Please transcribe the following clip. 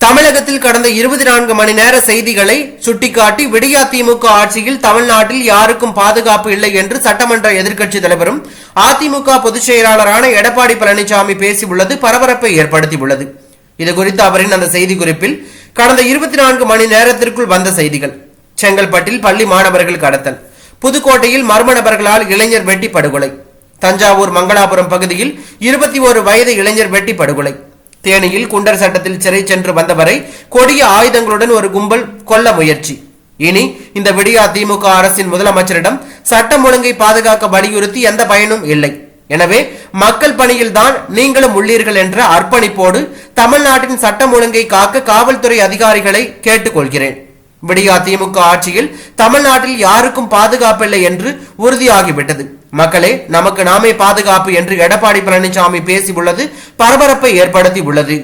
தமிழகத்தில் கடந்த இருபத்தி நான்கு மணி நேர செய்திகளை சுட்டிக்காட்டி விடியா திமுக ஆட்சியில் தமிழ்நாட்டில் யாருக்கும் பாதுகாப்பு இல்லை என்று சட்டமன்ற எதிர்க்கட்சித் தலைவரும் அதிமுக பொதுச் செயலாளரான எடப்பாடி பழனிசாமி பேசியுள்ளது பரபரப்பை ஏற்படுத்தியுள்ளது. இதுகுறித்து அவரின் அந்த செய்தி குறிப்பில் கடந்த இருபத்தி நான்கு மணி நேரத்திற்குள் வந்த செய்திகள். செங்கல்பட்டில் பள்ளி மாணவர்கள் கடத்தல். புதுக்கோட்டையில் மர்ம நபர்களால் இளைஞர் வெட்டி படுகொலை. தஞ்சாவூர் மங்களாபுரம் பகுதியில் இருபத்தி ஒரு வயது இளைஞர் வெட்டி படுகொலை. தேனியில் குண்டர் சட்டத்தில் சிறை சென்று வந்தவரை கொடிய ஆயுதங்களுடன் ஒரு கும்பல் கொல்ல முயற்சி. இனி இந்த விடியா திமுக அரசின் முதலமைச்சரிடம் சட்டம் ஒழுங்கை பாதுகாக்க வலியுறுத்தி எந்த பயனும் இல்லை. எனவே மக்கள் பணியில் தான் நீங்களும் உள்ளீர்கள் என்ற அர்ப்பணிப்போடு தமிழ்நாட்டின் சட்டம் ஒழுங்கை காக்க காவல்துறை அதிகாரிகளை கேட்டுக்கொள்கிறேன். விடியா திமுக ஆட்சியில் தமிழ்நாட்டில் யாருக்கும் பாதுகாப்பில்லை என்று உறுதியாகிவிட்டது. மக்களே நமக்கு நாமே பாதுகாப்பு என்று எடப்பாடி பழனிசாமி பேசியுள்ளது பரபரப்பை ஏற்படுத்தி உள்ளது